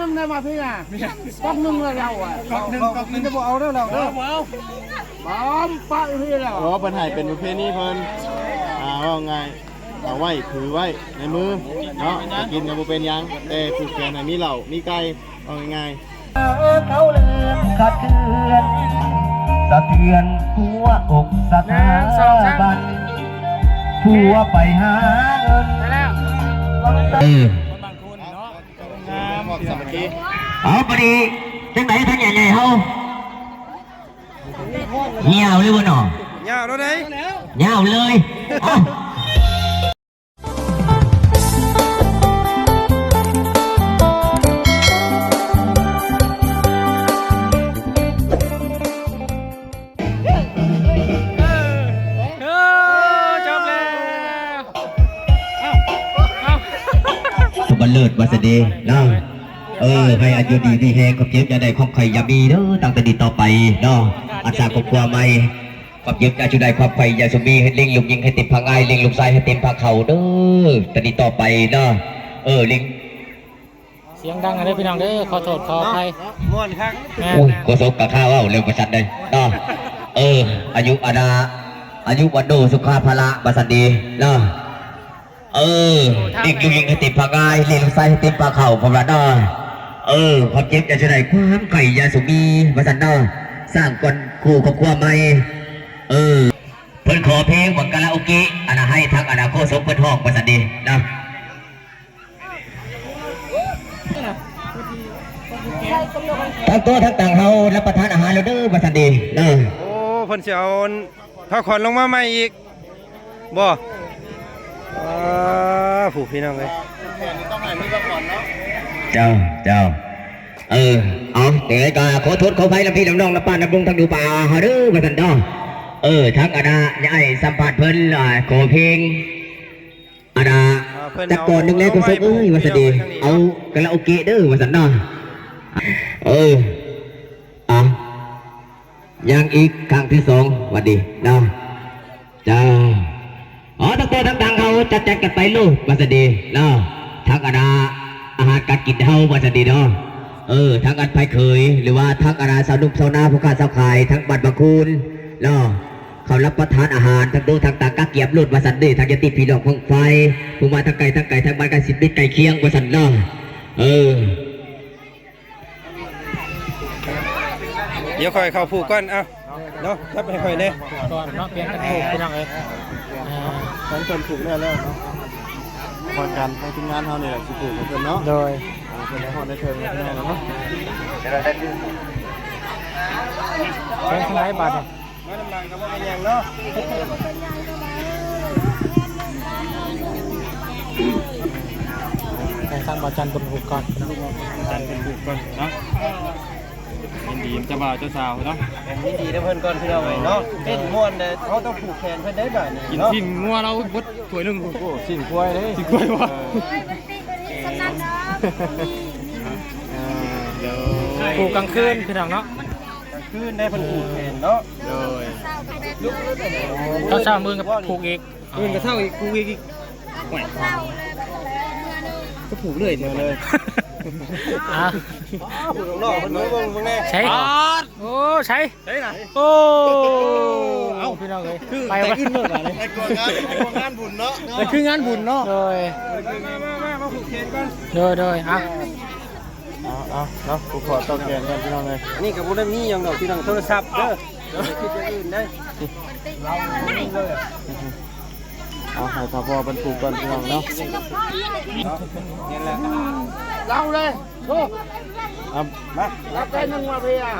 นึงได้มาพี่อะก๊อกนึงเลยเราอะกอกหนึ่งกอกนึ่งจะบอกเอาแล้วเราเด้อพร้อมปะพี่แล้วอ๋อเพิ่นให้เป็นประเพณีเพิ่นอ่าว่าไงเอาไว้ถือไว้ในมือเนาะจะกินก็บ่เป็นยังแต่ผูกแขนให้มีเหล้ามีไก่เอาง่ายเขาเลือนขัดเทือนสะเทือนหัวอกสถาบันผัวไปหาเงิน ไปแล้วเออๆงามบอกสามัคคีเอาพอดีจังไหนทั้งใหญ่ๆเฮาเหี่ยวเลยบ่หนอยาวแล้วไหนเหี่ยวเลยเอ้าเออจบแล้วสุบันเลิศวาสดีเนาะเออให้อายุดีมีแหงกับเจ็บอย่าได้ความไข่อย่ามีเด้อตั้งแต่นี้ต่อไปเนาะอาสาครอบครัวใหม่ความเจ็บอย่าชุดใดความไข่อย่าสมีให้เล็งลูกยิงให้เต็มพังไงเล็งลูกชายให้เต็มพังเข่าเด้อแต่นี้ต่อไปเนาะเออเล็งเสียงดังอะไรพี่น้องเด้อขอโทษขออภัยม่วนครับแม่อุ้ยโกศกกับข้าวเว้าเร็วประชันเลยเนาะเออ อายุอาดาอายุวันโดสุขาภละบัสันดีเนาะเออเด็กอยู่ยิงให้ติดผากายเลี้ยงลูกไส้ให้ติดปลาเข่าผมละเนาะ เออความเจ็บจะช่วยความไก่ยาสุมีบัสันนาะสร้างคนคู่ครอบครัวใหม่เออ เพิ่นขอเพลงบังกะลาโอเกะอันนะให้ทักอนาโคศกเพิ่นห้องบัสันดีนะทั้งตัวทั้งต่างเฮารับประทานอาหารแล้วเด้อบัสันดีเนาะโอ้เพิ่นสิเอาผ้าขอนลงมาใหม่อีกบ่ว้าผู้พี่น้องเลยต้องให้มีซะก่อนเนาะ เจ้าเจ้าเออเอาเดี๋ยวก็ขอโทษขออภัยลำพี่ลำน้องลำป้าลำลุงทั้งดูป่าฮาเด้อมาสันดอเออทั้งอาดาอย่าให้สัมผัสเพิ่นอ่าขอเพลงอาดาแต่ก่อนนึงแล้วก็ซกเอ้ยมาสันดีเอากะละโอเกะเด้อมาสันดอเอออะยังอีกครั้งที่สองหวัดดีเนาะเจ้าอ๋อทั้งตัวทั้งดังเขาจัดแจงกันไปลูกมาสดีเนาะทั้งอาณา อาหารการกินเฮามาสดีเนาะเออทั้งอันไปเคย หรือว่าทั้งอาณาสาวนุ่มสาวนาผู้ค้าสาวขาย ทั้งบัตรบางคูณเนาะเขารับประทานอาหารทั้งดูทั้งตากาเกียบลุดมาสันเดทั้งยติผีหลอกพงไฟผู้มาทั้งไก่ทั้งไก่ทั้งบ้านกันสิบมิตรไก่เคียงมาสันเนาะเออเดี๋ยวค่อยเข้าผูกก่อน เอ้าเนาะจับให้ค่อยเด้ก่อนเนาะเปลี่ยนกันถูกพี่น้องเอ้ยอ่าทั้งเพิ่นผูกแล้วแล้วเนาะ พอกันทั้งทีมงานเฮานี่แหละสิผูกให้เพิ่นเนาะโดยอ่าเพิ่นได้ฮอดได้เทิงแล้วพี่น้องเนาะเป็นทั้งหลายบาทเนี่ยมาน้ำลังก็บ่เป็นหยังเนาะแต่ทางบาจันบนหุกก่อนพี่น้องจันเป็นผูกก่อนเนาะยิน ดีเจ้าบ่าวเจ้าสาวเนาะแต่นี่ดีนะเพิ่นก่อนพี่น้องเอ้เนาะเต้นม่วนเด้อเขาต้องผูกแขนเพิ่นได้บ่นี่กินเนาะสิ้นงัวเราบดถ้วยหนึงโอ้โหสิ้นกล้วยเลยสิ้นกล้วยวะอ่าเดี๋ยวผูกกลางคืนพี่น้องเนาะกลางคืนได้เพิ่นผูกแขนเนาะโดยเช้าเช้ามือกับผูกอีกอื่นก็เท่าอีกกูอีกอีกแหม่ ก็ผูกเลยเดียวเลยอะผูกข้างนอกเพิ่นเบิ่งเบิ่งแน่ใช้โอ้ใช้ใช่น่ะโอ้เอ้าพี่น้องเอ้ยไปแต่วะอินเบิ่งอะไรไอ้กวงานไอ้กวงานบุญเนาะแต่คืองานบุญเนาะโดยมามามามาผูกแขนก่อนโดยโดยอะเอาเอาเนาะกูขอต่อแขนกันพี่น้องเลยอันนี้ก็บ่ได้มีหยังดอกที่ทางโทรศัพท์เด้ออย่าไปคิดอย่างอื่นได้เอาให้ทพอบรรทุกก่อนพี่น้องเนาะนี่แหละเราเลยโอ้เอามารับได้หนึ่งมาพี่อะ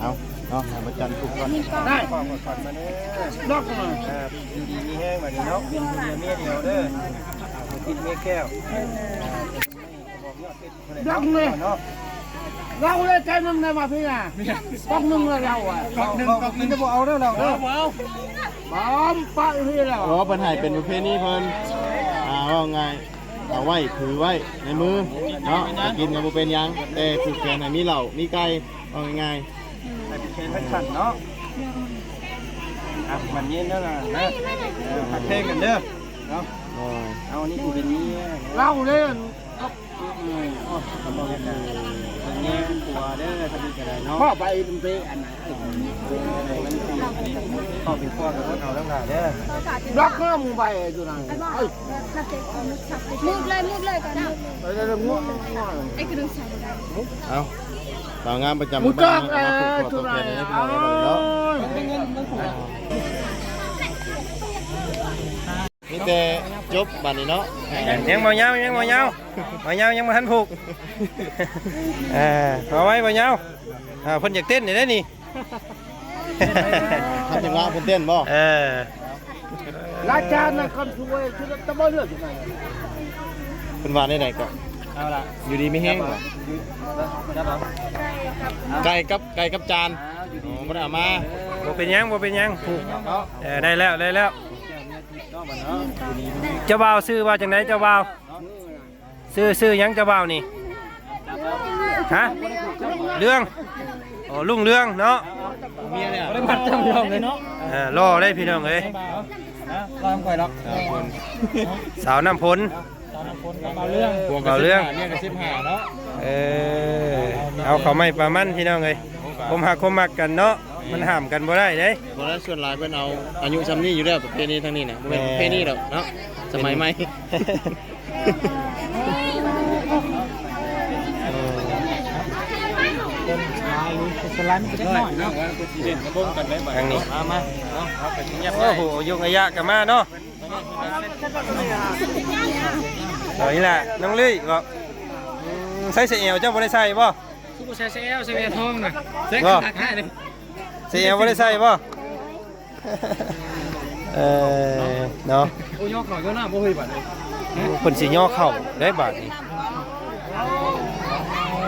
เอาเนาะให้มาจันทุกก่อนได้ขอขอขอมาเด้อล็อกมาอ่าดีดีมีแห้งแบบนี้เนาะเป็นเมียเมียเดียวเด้อมากินเมียแก้วล็อกเลยเนาะเราเลยใจนึงได้มาพี่อะก๊อกนึงเลยเราอะกอกหนึ่งกอกหนึ่งจะบอกเอาแล้วเราเด้อ พร้อมปะพี่แล้วอ๋อเพิ่นให้เป็นประเพณีเพิ่นอ่าว่าไงเอาไว้ถือไว้ในมือเนาะจะกินก็บ่เป็นหยังแต่ผูกแขนให้มีเหล้ามีไก่เอาง่ายให้เป็นเชนพันขันเนาะอะมันเย็นแล้วนะนะเออพักเพลงกันเด้อเนาะๆโอ้ย เอาอันนี้กูเป็น อืมกำลังเรียนได้ทางแง่ปัวเด้อทางนี้ก็เนาะพ่อไปมันไปอันไหนเออเป็นอันข้าเป็นพ่อกับพวกเขาทั้งหลายเด้อรักน้ำไปอยู่นั่นไอ้มุดเลยมุดเลยกันไปเลยมุกไอ้กระดูกใส่เอาสาวงามประจำบ้านนะครับทุกคนับเนา แต่จบบัดนี้เนาะ ยังบ่ยาวยังบ่ยาวบ่ยาวยังบ่ทันผูกเอ่าเอาไว้บ่ยาวอ่าเพิ่นอยากเต้นนี่ได้นี่ทำจังหวะเพิ่นเต้นบ่เออราชาน่ะคนช่วยช่วยตะบ่เลือกอยู่ไหนเพิ่นว่าได้ไหนก็เอาล่ะอยู่ดีไม่แห้งบ่ครับผมไก่กับไก่กับจานอ๋อบ่ได้เอามาบ่เป็นหยังบ่เป็นหยังผูกเนาะเออได้แล้วได้แล้ว เจ้าบ่าวซื้อว่าจังไดเจ้าบ่าวซื้อซื้อหยังเจ้าบ่าวนี่ฮะเรื่องโอ้ลุงเรื่องเนาะเมียเนี่ยได้มัดจำยอมเลยเนาะเออรอได้พี่น้องเอ้ยตามก่อยดอกสาวน้ำพ้นเอาเรื่องพวกเอาเรื่องเนี่ยก็15เนาะเออเอาเขาไม่ประมันพี่น้องเอ้ยผมหักคมมักกันเนาะ มันห้ามกันบ่ได้เด้ บ่ได้ส่วนหลายเพิ่นเอาอายุซ้ำนี้อยู่แล้วประเพณีทางนี้น่ะบ่แม่นประเพณีดอกเนาะสมัยใหม่ ทางนี้ มามาโอ้โหยุงอายะกันมาเนาะเอาอีหละน้องลุยก็อืมใส่เสียเอวเจ้าบ่ได้ใส่บ่กูใช้เซลเซลทองนะเซ็กบ่หักให้เลย เสียเอวบ่ได้ใส่บ่เออเนาะโอ้ยกหน่อยก็น่าบ่เฮ้ยบัดเลยเพิ่นสิย่อเข้าได้บาดนี้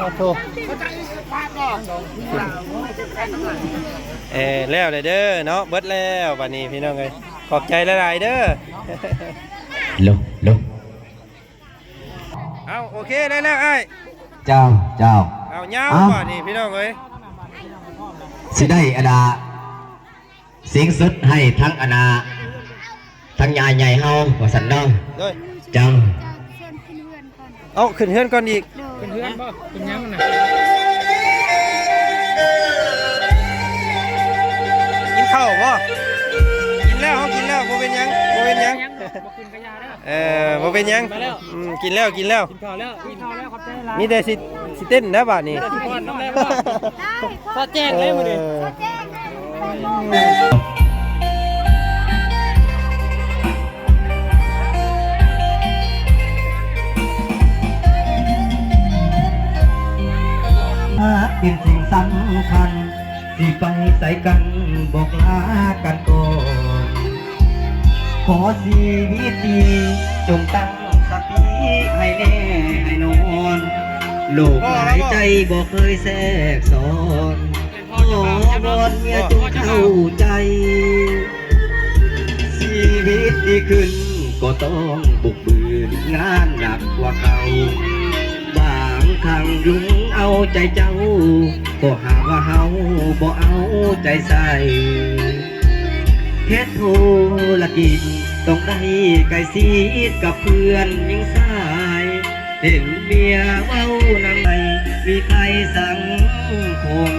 โอ้โธ่เออแล้วเลยเด้อเนาะเบิดแล้วบัดนี้พี่น้องเอ้ยขอบใจหลายๆเด้อลงลงเอาโอเคได้แล้วไอ้ายเจ้าเจ้าเอาเงาเอาก่อนนี่พี่น้องเอ้ย สิได้อดาเสียงสุดให้ทั้งอนาทั้งยายใหญ่เฮาว่าสันเนาะด้วยเจ้าเส้นขึ้นเพื่อนก่อนเอาขึ้นเฮือนก่อนอีกเป็นเพื่อนบ่เป็นยังนะกินข้าวบ่กินแล้วเขากินแล้วบ่เป็นหยังบ่เป็นหยัง บ่กินกระยาแล้วเออบ่เป็นหยังอืมกินแล้วกินแล้ว กินข้าวแล้วกินข้าวแล้วขอบใจหลายมีแต่สิสิเต้นนะบาดนี้ก่อนน้ำแรงบ่ซอแจ้งเลยมื้อนี้เออแจ้งนะเป็นสิ่งสำคัญ ที่ไปใส่กันบอกลากันก่อน ขอชีวิตดีจงตั้งสติให้แน่ให้นอนโลกหายใจบอกเคยแทรกสอนขอวอนเมียจงเข้าใจ ชีวิตดีขึ้นก็ต้องบุกบืนงานหนักกว่าเก่าบางครั้งลุงเอาใจเจ้า ก็หาว่าเฮาบ่เอาใจใส่ เพชรโทละกินต้องได้ไก่ซีดกับเพื่อนยิงสายเห็นเมียเว้านำไปมีใครสังคม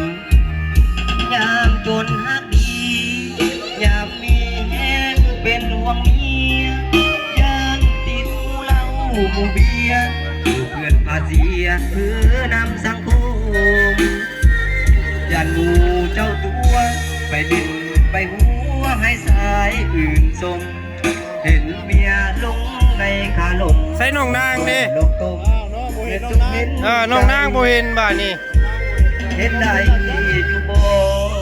ยามจนฮักดียามมีแห้งเป็นห่วงเมียยามติดเหล้าหมูเบียร์อยู่เพื่อนพาเสียเพื่อนำสังคมยันหมูเจ้าตัวไปดินไปหัวายอื่นสมเห็นเมียลงในขาลมใส่น้องนางเด้ลงตมเห็นทุกเห็นเออน้องนางบ่เห็นบาดนี้เห็นได้อยู่บ่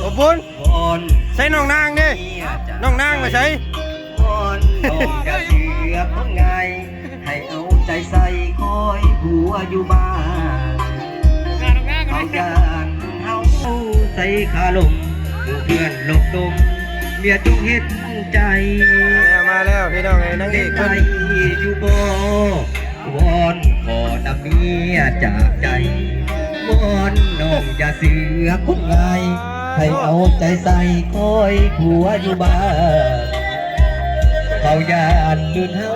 โอ้บุญบอนใส่น้องนางเด้เมียจะน้องนางไปใส่บอนน้องจะเชื่อคนง่ายให้เอาใจใส่คอยหัวอยู่บ้านงานงานกัเอานจานเฮาใส่ขาลมหมู่เพื่อนลบตม เมียจงเห็นใจแล้วมาแล้วพี่น้องเอ้นางเอกกเพิ่นอยู่บ่วอนขอนับเมียจากใจวอนน้องอย่าเสือคนง่ายให้เอาใจใส่คอยผัวอยู่บ้านเขายานลืนเฮา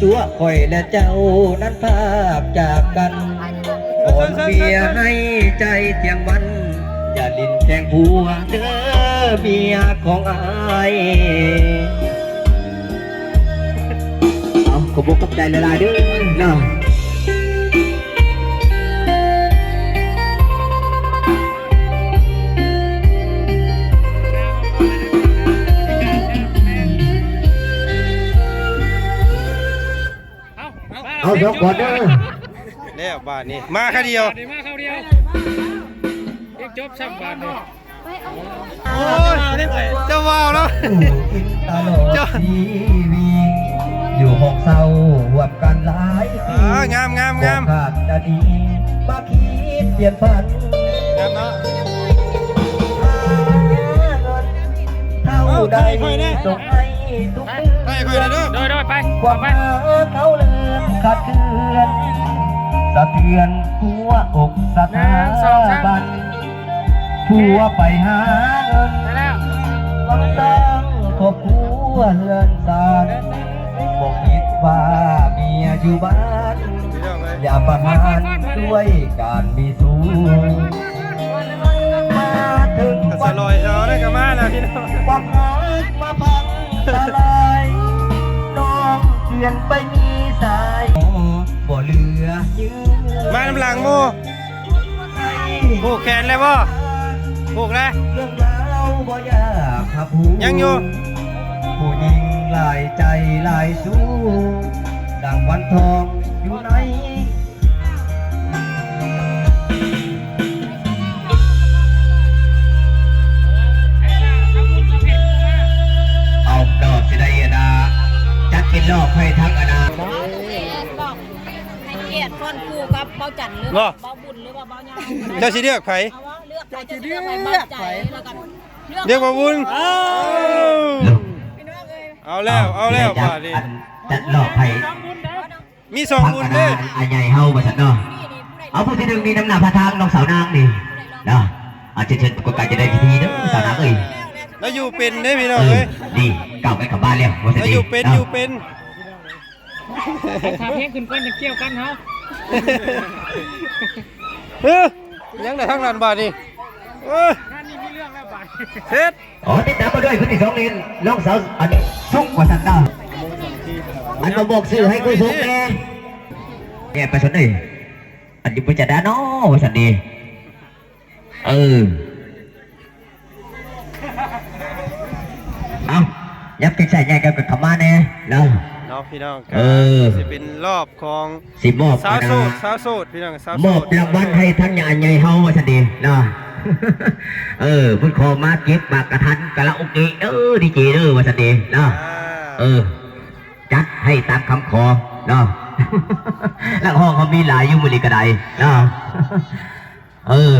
ตัวคอยและเจ้านั้นภาพจากกันขออนเบียให้ใจเที่ยงวัน อย่าลินแกงผัวเด้อ เมียของอายเอาขอบกกับใจละลายเด้อเนาะเอาเอายกก่อนเด้อแล้วบาทนี้มาแค่เดียวเดี๋ยว มาเข้าเดียวเอกจบช่ำบาทเลยไปเอา โอ้ยเจ้าว่าวแล้วตลอดชีวิตอยู่ห้องเศร้าหวบกันหลายปีอ่างามงามงามขาดจะดีมาคิดเปลี่ยนฝันงามเนาะเท่าใดส่งให้ทุกให้ค่อยหน่อยเด้อโดยโดยไปความไปหาเขาเลือนขาดเคือนสะเทือนหัวอกสถาบัน ผัวไปหาเงินลังตังครอบครัวเรือนสานบอกคิดว่าเมียอยู่บ้าน อย่าประมาทด้วยการมีสู้มาถึงสวันลอยเช้าได้กับมาแล้วพี่น้องความรักมาพังทลายน้องเปลี่ยนไปมีสายบ่เหลือยืนมาน้ำหลังโมผูกแขนเลยบ่ ผูกแล้วเรื่องราวบ่อยากขับหูยังอยู่ ผู้หญิงหลายใจหลายสู้ดังวันทองอยู่ไหนเอาดอกสิได้อดาจักกินรอบให้ทั้งอนาบอกให้เกียรติคนคู่กับเบาจันทร์หรือบ่ว่าเบาบุญหรือว่าเบาเงาเจ้าสิเลือกไผ เอาว่าเลือก ใครจะเลือกใครมั่นใจแล้วกันเรียกว่าบุญเอาแล้ว เอาแล้วบาทนี้จัดรอบให้มีสองทั้งบุอญนาเด้ออันใหญ่เฮาบ่ซั่นเนาะเอาผู้ที่หนึ่งมีน้ำหนักพระทางน้องสาวนางนี่เนาะอาจจะเชิญกการจะได้พิธีเด้อสาวนางเอ้ยแล้วอยู่เป็นเด้อพี่น้เอองอเอ้ยดีกลับไปกลับบ้านแล้วว่าซั่แล้วนอดียู่เป็นอยู่เป็นขาเพียงขึ้นก้นจะเกี่ยวกันเฮาเฮ้ยยังได้ทั้งนั้นบาทนี้ เอ้ยงานนี้มีเรื่องแล้วบาทเฮ็ดอ๋อติดตามมาด้วยคนที่สองนี่น้องสาวอันนี้สุกว่าซั่นเนาะอันมาบอกชื่อให้กูสุกแน่แกไปสนเอ้ยอันนี้บ่จะได้เนาะว่าซั่นดีเออเอายับกินใส่ใหญ่กับกับขม่าแน่เนาะเนาะพี่น้องเออสิเป็นรอบของสิมอบสาวอันโสนะดสาวโสดพี่น้องสาวมโสอบดรางวัลให้ทั้งใหญ่ใหญ่เฮาว่าซั่นดีเนาะ เออพุ่นคอมาเก็บปากกระทันกะละโอเกะเด้อดีเจเด้อว่าซั่นดีเนาะอ่าเออ จัดให้ตามคำขอเนาะแล้วห้องเขามีหลายอยู่มือนี้ก็ได้เนาะเออ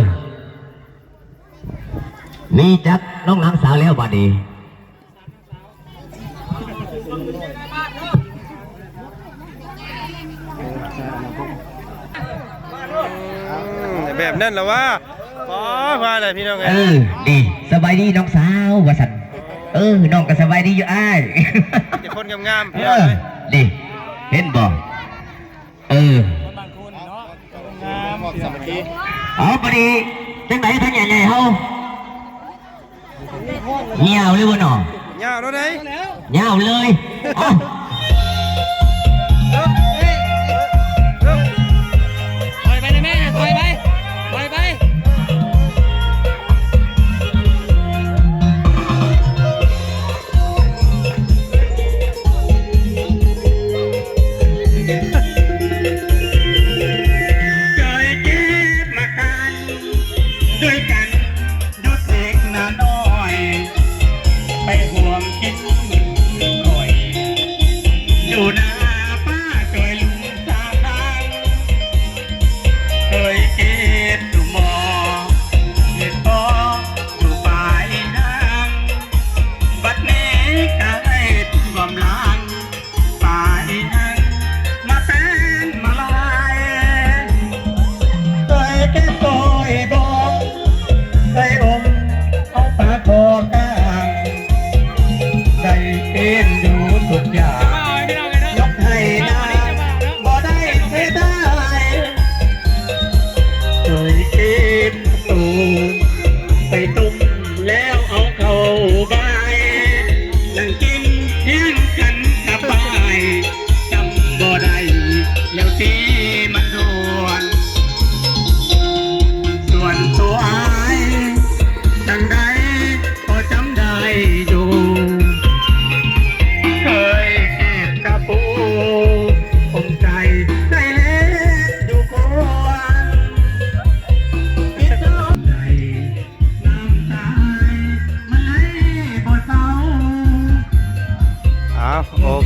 มีจักน้องนางสาวแล้วบัดนี้อืมแบบนั้นแหละว่าพอ มาเลยพี่น้องเอเอ้ยอดีสบายดีน้องสาวว่าสันเออน้องก็สบายดีอยู่อ้ายเด็กคนงามๆเอพี่น้องอเอ้ยดีเห็นบ่เออหมดสามัคคีเอาพอดีจังไหนท่านใหญ่ๆเฮาเหี่ยวเลยวะน้องยาวแล้วได้เหี่ยวเลยเอ้า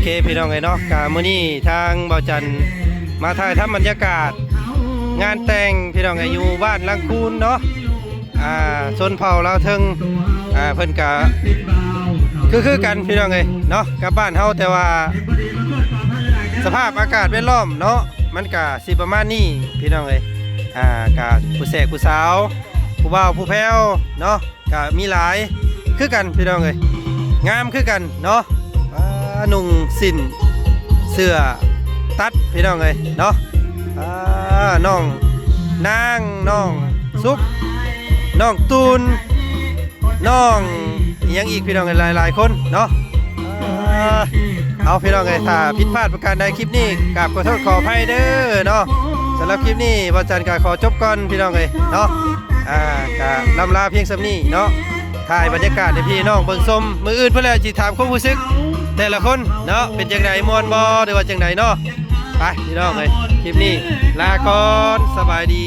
เคพี่น้องเอ้ยเนาะกะมื้อนี้ทางเบาจันมาถ่ายทำบรรยากาศ งานแต่งพี่น้องเอ้อยู่บ้านลังคูนเนาะอ่าชนเผ่าลาวเทิงอ่าเพิ่นกะคือคือกันพี่น้องเอ้เนาะกับบ้านเฮาแต่ว่า สภาพอากาศแวดล้อมเนาะมันกะสิประมาณนี้พี่น้องเอ้อ่ากะผู้แสกผู้สาว ผู้บ่าวผู้แพ้วเนาะกะมีหลายคือกันพี่น้องเอ้งามคือกันเนาะ นุ่งสินเสื้อตัดพี่น้องเอ้ยเนาะน้องนางน้องซุปน้องตูนน้องยังอีกพี่น้องเอ้ยหลายๆคนเนาะเอาพี่น้องเอ้ยถ้าผิดพลาดประการใดคลิปนี้กราบขอโทษขออภัยเด้อเนาะสำหรับคลิปนี้วาจันกาขอจบก่อนพี่น้องเอ้ยเนาะอ่ากะลำลาเพียงสำนี้เนาะถ่ายบรรยากาศให้พี่น้องเบิ่งชมมืออื่นเพื่อแล้วจิถามความรู้สึก แต่ละคนเนาะเป็นจังไหนมวนบอหรือว่าจังไหนเนาะไปพี่น้องเลยคลิปนี้ลาก่อนสบายดี